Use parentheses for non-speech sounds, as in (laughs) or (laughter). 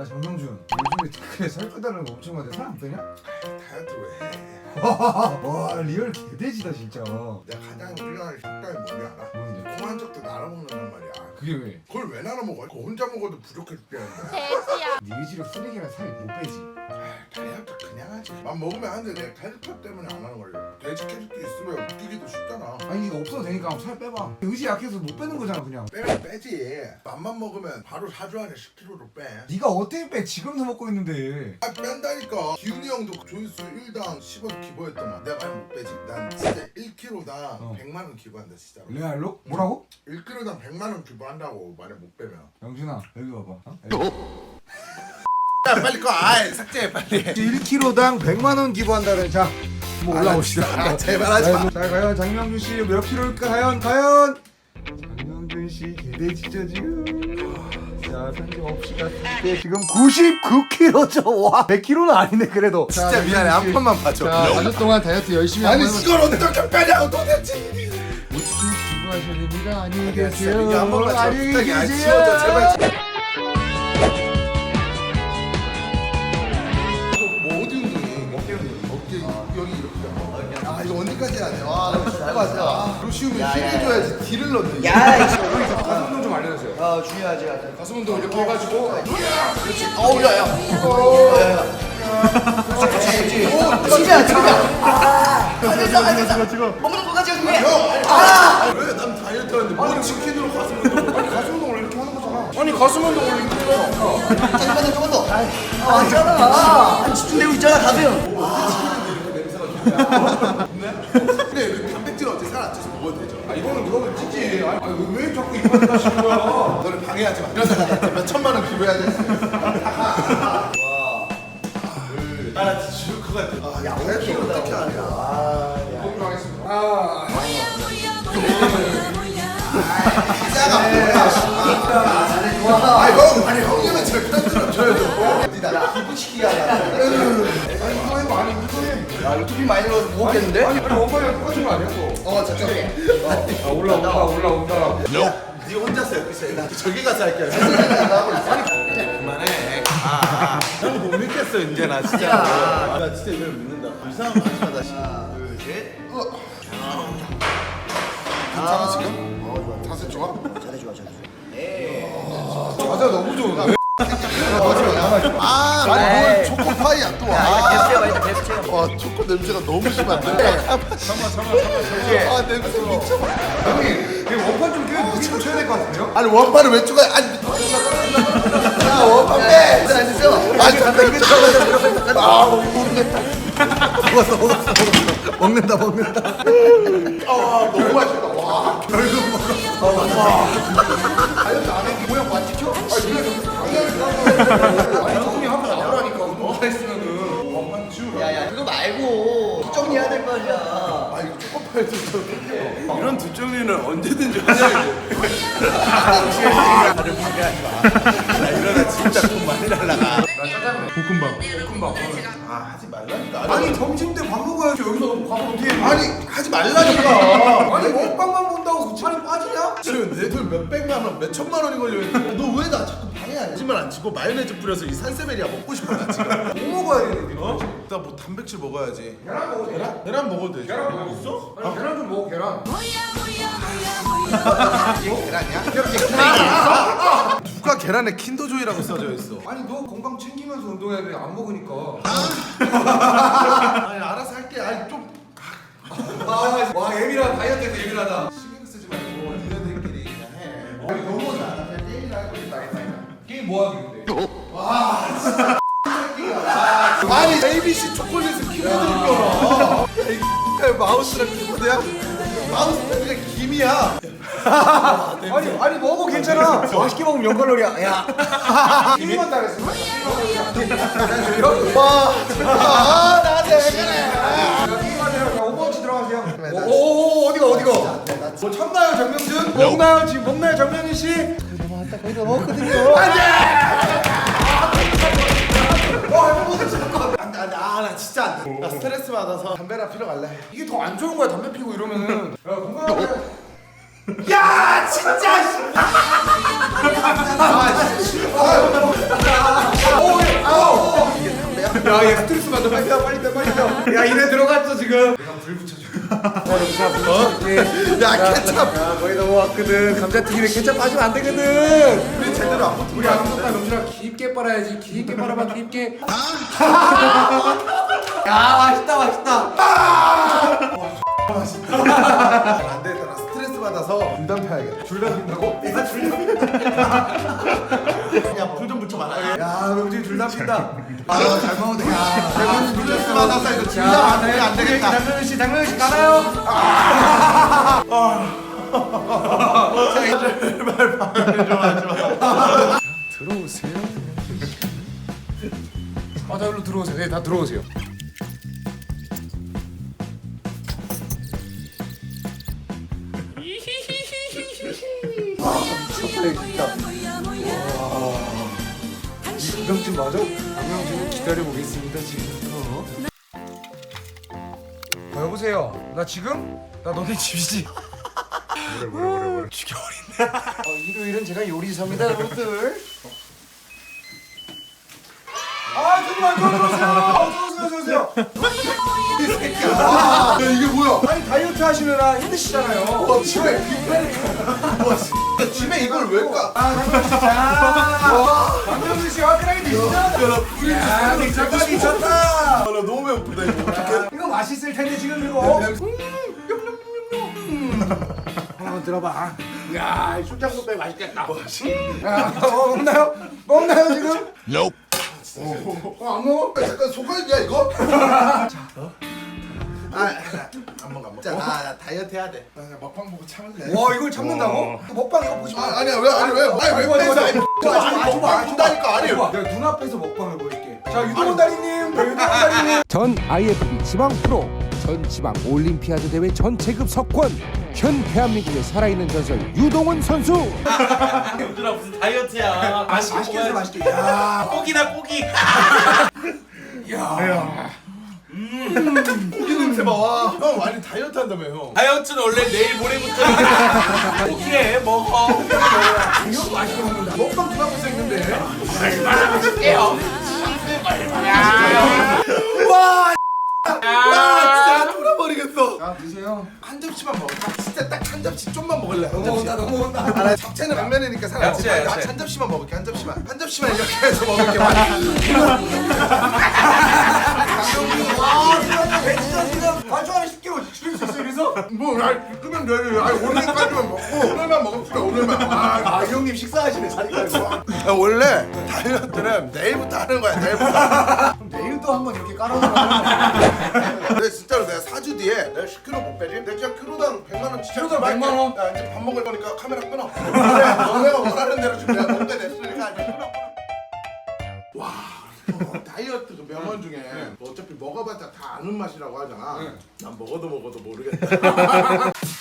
야 정명준 요즘에 댓글에 살 빼달라는 거 엄청 많은데 살 안 빼냐? 다이어트 왜 해? (laughs) 와 리얼 개돼지다 진짜 내가 가장 우리나라 식당이 뭔지 알아? 뭔데? 콩한 적도 나눠 먹는단 말이야 그게 왜? 그걸 왜 나눠 먹어? 그거 혼자 먹어도 부족해 죽겠는데 돼지야. 네 의지로 쓰레기랑 살이 못 빼지 맘 먹으면 하는데 내가 캐릭터 때문에 안 하는 거야 돼지 캐릭터 있으면 웃기기도 쉽잖아. 아니 이거 없어도 되니까 살 빼봐. 의지 약해서 못 빼는 거잖아 그냥. 빼면 빼지. 맘만 먹으면 바로 4주 안에 10kg로 빼. 네가 어떻게 빼? 지금도 먹고 있는데. 아 뺀다니까. 기훈이 형도 조회수 1당 10원 기부했더만. 내가 많이 못 빼지. 난 진짜 1kg당 어. 100만 원 기부한다 진짜로. 레알로? 뭐라고? 1kg당 100만 원 기부한다고 만약 못 빼면. 영준아 여기 와봐. 어? 야 빨리 꺼. 아이 삭제해 빨리. 1kg당 100만 원 기부한다는 자 한번 올라오시죠 아 제발 하지 마. 자 과연 장명준 씨 몇 킬로일까? 과연 과연? 장명준 씨 개돼지죠 지금. 자 편집 없이다 네, 지금 99kg죠. 와 100kg는 아니네 그래도. 진짜 미안해. 한 판만 봐줘. 자 4주 동안 다이어트 열심히 아니 한번 이걸 어떻게 빼냐고 도대체. 어떻게 기부하셔야 됩니다. 안녕히 계세요. 이게 한 번만 안녕히. 아, 계세요. 지워줘. 제발 아 이거 언제까지 해야 돼? 와 맞아 아, 그거 쉬우면 힘내줘야지 딜을 넣네 야, 이 가슴 운동 좀 알려주세요 어, 중요하지. 가슴 운동 이렇게 해가지고 어우, 야, 야. 진짜, 진짜. 아, 안 됐어, 안 됐어. 먹는 거까지 준비해. 왜난 다이어트 하는데 뭐 치킨으로 가슴 운동 아니 가슴 운동 원래 이렇게 하는 거잖아 아니 가슴 운동 원래 이렇게 해요 조금만 더, 조금만 더. 아, 왔잖아. 안 집중되고 있잖아, 가슴. 근데 그 단백질 어째 쪄서 먹어도 되죠 아 이거는 물어보면 찌지 아니 아니, 왜, 왜 자꾸 이거를 하시는 거야 너를 방해하지 마 이러다 나한테 몇 천만 원 기부해야 돼나 진짜 죽을 것 같아 야 다이어트 어떻게 하냐 운동 하겠습니다 아 기자가 뭐야 아니 형 아니 형님은 제편 야, 기부시키기 하냐. 아니 이거 해봐 아니 이거 해 야, 이거 투피 많이 넣어서 못 먹겠는데? 아니 아니 원판이랑 똑같은 거 아니야 또 어, 잠깐만. 아, 올라온다 올라온다 네 혼자서 여기서 해. 나 저기 가서 할게요 그만해 아형못 믿겠어 이제 나 진짜 나 진짜 이걸 믿는다 이상한 거 하지 마다 하나, 둘, 셋. 괜찮아 지금? 자세 좋아? 잘해, 좋아, 잘해. 좋아. 자세 너무 좋은데 와 초코 냄새가 너무 심한데. 참아 참아 참아. 아 냄새 미쳐. 형님 이 원판 좀 끼워 무기 좀 쳐야 될 것 같은데요? 아니 원판을 왜 쪼가? 아니. 야 원판 빼. 안 됐어. 아니 잠깐 이거 잠깐. 아 모르겠다. 먹었어 먹었어 먹었어. 먹는다 먹는다. 아 너무 맛있다. 와 결국 먹었어. 와. 다이어트 안해 모양 완 지켜? 아니 그래 좀 당연히 좀. 이런 뒷정리는 언제든지 하자고. 이러다 진짜 돈 많이 날라가. 볶음밥 아 하지 말라니까. 아니 점심 때 밥 먹어야지 여기서 밥 어떻게 해 아니 하지 말라니까. (laughs) 아니 먹방만 본다고 그 살이 빠지냐? 지금 내돈 몇 백만 원, 몇 천만 원이 걸려 있는데 너 왜 나 자꾸 방해하냐? 거짓말 안 치고 마요네즈 뿌려서 이 산세베리아 먹고 싶어 나 지금. (laughs) 뭐 먹어야 되는데 어? 일단 뭐 단백질 먹어야지. 계란 먹어도 계란? 계란 먹어도 되지. 계란 먹고 있어? 아니 계란 좀 먹어 계란 (laughs) 계란이야? 계란 계란에 킨더조이라고 써져 있어? 아니 너 건강 챙기면서 운동해야 돼 안 먹으니까 (laughs) 아니 알아서 할게. 아니 좀 아, 와 예민하다 다이어트에서 예민하다 신경 쓰지 말고 니네들끼리 그냥 해. 아니 너무 나 그냥 게임이나 하고 있다. 게임 뭐 하기 근데 아니 ABC 초콜릿을 거라. 이 마우스랑 키보드야? 마우스 패드가 김이야. 아니 아니 먹어 괜찮아 맛있게 먹으면 0칼로리야 야 (laughs) 게임만 잘했어 와. 아 나한테 왜 그래? 게임만 해요 자 오버워치 들어가세요 오오오 어디가 어디가 뭐 참나요 정명준? 먹나요 지금 먹나요 정명준 씨? 거의 다 먹었거든요. 안돼 안돼 아나 진짜 안 돼. 나 스트레스 받아서 담배나 피러 갈래. 이게 더 안 좋은 거야 담배 피고 이러면은 야 건강하게 야 진짜. 씨. 아, 씨. 아, 야얘 스트레스 받아 빨리 가 빨리 가 빨리 가야 이래 들어갔어 지금 내가 불 붙여줘 야 케찹 야 거의 다 모았거든 감자튀김에 케첩 빠지면 안 되거든 우리 제대로 안 붙은 우리 아무것도 농준아 깊게 빨아야지 깊게 빨아봐 깊게 야 맛있다 맛있다 안 받아서 불담 펴야겠다. 줄다 핀다고? 야 줄다 야불좀 붙여 말아 야 명진이 줄다 핀다. 아 잘 먹었네 야 내가 스트레스 받아서 이거 불담 안 되면 안 되겠다. 장명현 씨 장명현 씨 가나요? 들어오세요 아다 일로 들어오세요. 네 다 들어오세요 명진 맞아? 장명진 기다려 보겠습니다 지금부터 어, 여보세요. 나 지금? 나 너네 집이지? 죽여버린다 (laughs) 어, 일요일은 제가 요리사입니다 여러분들. 아 정말 들어오세요. 어서 오세요 어서 오세요. 야. 이게 뭐야? 아니 다이어트 하시느라 힘드시잖아요. 와 집에 빅뱅 와 씨. 집에 이걸 왜 까? 아 장명진 씨 화끈하게 드시죠? 야 미쳤다 미쳤다. 나 너무 배고프다 이거. 어떡해? 이거 맛있을 텐데 지금 이거. 한번 들어봐. 야 순창도 빼 맛있겠다. 야, 어, 먹나요? 먹나요 지금? 어안 먹어? 잠깐 속아야 이거? (laughs) 아 먹어 나, 나 다이어트 해야 돼 나, 나 먹방 보고 참을래 와 이걸 참는다고? 먹방 이거 보지 마 아, 아니야 왜 아니 왜 아니 왜 아이고. 아니 아니 먹방 준다니까 아니 내가 눈앞에서 먹방을 보여줄게 자 유동원 자, 유동원 달인님 전 IFB 지방 프로, 전 지방 올림피아드 대회 전 체급 석권, 현 대한민국의 살아있는 전설 유동원 선수. 얘들아 무슨 다이어트야 맛있게 해서 맛있게 야 꼭이다 꼭이 고기 냄새 봐형 많이 다이어트 한다며 형. 다이어트는 원래 내일 모레부터 꼭이래 먹어. 이거 맛있게 먹는다. 먹방 눈앞에서 있는데. 와 진짜 돌아버리겠어. 자 드세요. 한 접시만 먹어. 딱 진짜 딱 한 접시 좀만 먹을래 한 접시 넘어온다 넘어온다. 아, 나 잡채는 당면이니까 상관없지 야채, 나 야채. 한 접시만 먹을게 한 접시만. 한 접시만 이렇게 해서 먹을게 와 (laughs) 진짜 지금 안에 10kg 줄일 수 있어 이래서? 뭐, 아, 끄면 돼. 아니, 오늘까지만 먹고, 오늘만 먹읍시다, 오늘만. 아, 아 형님 식사하시네 자리 깔고 야, 원래 다이어트는 내일부터 하는 거야, 내일부터. 그럼 내일도 한번 이렇게 깔아놓으면 근데 진짜로 내가 4주 뒤에 내가 10kg 못 빼지? 내가 진짜 키로당 100만원 진짜 할게. 100만 원? 야, 이제 밥 먹을 거니까 카메라 끊어. 그래, 너네가 원하는 대로 지금 내가 먹게 됐으니까 이제 끊어. 와, 어, 다이어트 그 명언 중에 어차피 먹어봤자 다 아는 맛이라고 하잖아. 난 먹어도 먹어도 모르겠다. (laughs)